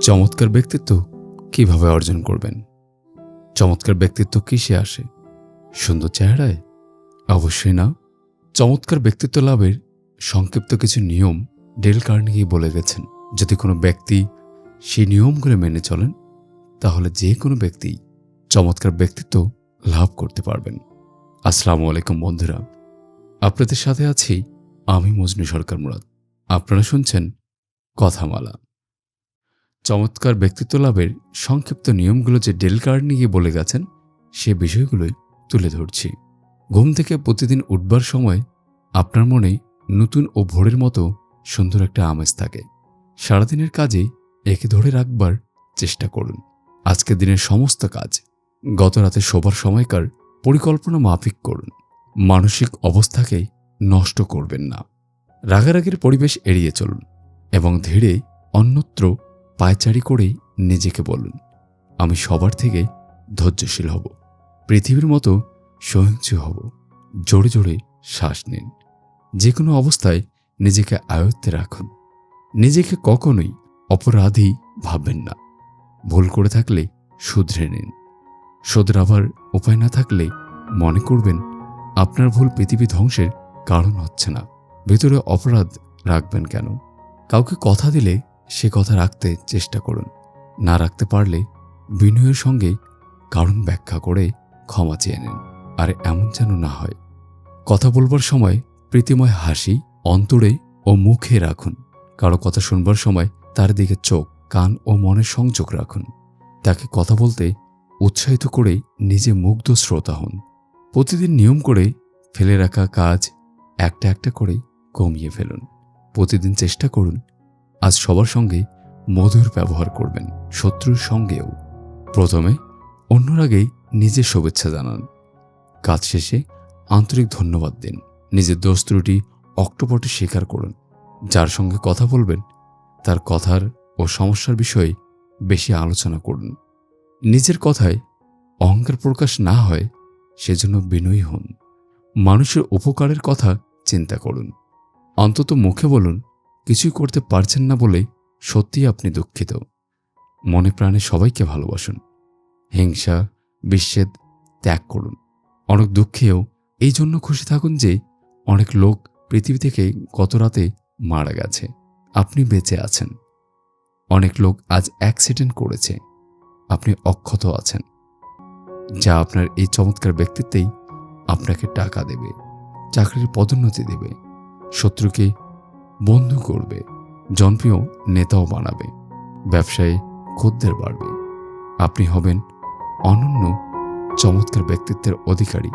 চমৎকার ব্যক্তিত্ব কীভাবে অর্জন করবেন? চমৎকার ব্যক্তিত্ব কিসে আসে? সুন্দর চেহারায়? অবশ্যই না। চমৎকার ব্যক্তিত্ব লাভের সংক্ষিপ্ত কিছু নিয়ম ডেল কার্নেগি বলে গেছেন। যদি কোনো ব্যক্তি সেই নিয়মগুলো মেনে চলেন, তাহলে যে কোনো ব্যক্তি চমৎকার ব্যক্তিত্ব লাভ করতে পারবেন। আসসালামু আলাইকুম বন্ধুরা। আপনাদের সাথে আছি আমি মজনু সরকার মুরাদ। আপনারা শুনছেন কথামালা। চমৎকার ব্যক্তিত্ব লাভের সংক্ষিপ্ত নিয়মগুলো যে ডেল কার্নেগি বলে গেছেন, সে বিষয়গুলোই তুলে ধরছি। ঘুম থেকে প্রতিদিন উঠবার সময় আপনার মনে নতুন ও ভোরের মতো সুন্দর একটা আমেজ থাকে। সারাদিনের কাজে একে ধরে রাখবার চেষ্টা করুন। আজকের দিনের সমস্ত কাজ গত রাতে শোবার সময়কার পরিকল্পনা মাফিক করুন। মানসিক অবস্থাকে নষ্ট করবেন না। রাগারাগির পরিবেশ এড়িয়ে চলুন এবং ধীরে অন্যত্র পায়চারি করেই নিজেকে বলুন, আমি সবার থেকে ধৈর্যশীল হব, পৃথিবীর মতো সহিংস হব, জোরে জোরে শ্বাস নিন, যে কোনো অবস্থায় নিজেকে আয়ত্তে রাখুন, নিজেকে কখনোই অপরাধী ভাববেন না, ভুল করে থাকলে শুধরে নিন শোধরাবার উপায় না থাকলে মনে করবেন আপনার ভুল পৃথিবী ধ্বংসের কারণ হচ্ছে না, ভেতরে অপরাধ রাখবেন কেন, কাউকে কথা দিলে সে কথা রাখতে চেষ্টা করুন। না রাখতে পারলে বিনয়ের সঙ্গে কারণ ব্যাখ্যা করে ক্ষমা চেয়ে নেন, আর এমন যেন না হয়। কথা বলবার সময় প্রীতিময় হাসি অন্তরে ও মুখে রাখুন। কারও কথা শুনবার সময় তার দিকে চোখ, কান ও মনে সংযোগ রাখুন। তাকে কথা বলতে উৎসাহিত করে নিজে মুগ্ধ শ্রোতা হন। প্রতিদিন নিয়ম করে ফেলে রাখা কাজ একটা একটা করে কমিয়ে ফেলুন। প্রতিদিন চেষ্টা করুন আজ সবার সঙ্গে মধুর ব্যবহার করবেন, শত্রুর সঙ্গেও। প্রথমে, অন্যর আগেই নিজের শুভেচ্ছা জানান। কাজ শেষে আন্তরিক ধন্যবাদ দিন। নিজের দোষ ত্রুটি অক্টোপটে স্বীকার করুন। যার সঙ্গে কথা বলবেন, তার কথার ও সমস্যার বিষয়ে বেশি আলোচনা করুন। নিজের কথায় অহংকার প্রকাশ না হয়, সেজন্য বিনয়ী হন। মানুষের উপকারের কথা চিন্তা করুন। অন্তত মুখে বলুন কিছুই করতে পারছেন না বলে সত্যিই আপনি দুঃখিত। মনে প্রাণে সবাইকে ভালোবাসুন। হিংসা, বিচ্ছেদ ত্যাগ করুন। অনেক দুঃখেও এই জন্য খুশি থাকুন যে অনেক লোক পৃথিবী থেকে গত রাতে মারা গেছে। আপনি বেঁচে আছেন। অনেক লোক আজ অ্যাক্সিডেন্ট করেছে। আপনি অক্ষত আছেন। যা আপনার এই চমৎকার ব্যক্তিত্বেই আপনাকে টাকা দেবে, চাকরির পদোন্নতি দেবে, শত্রুকে বন্ধু করবে জনপ্রিয় নেতাও বানাবে ব্যবসায়ে খদ্দের বাড়বে। আপনি হবেন অনন্য চমৎকার ব্যক্তিত্বের অধিকারী।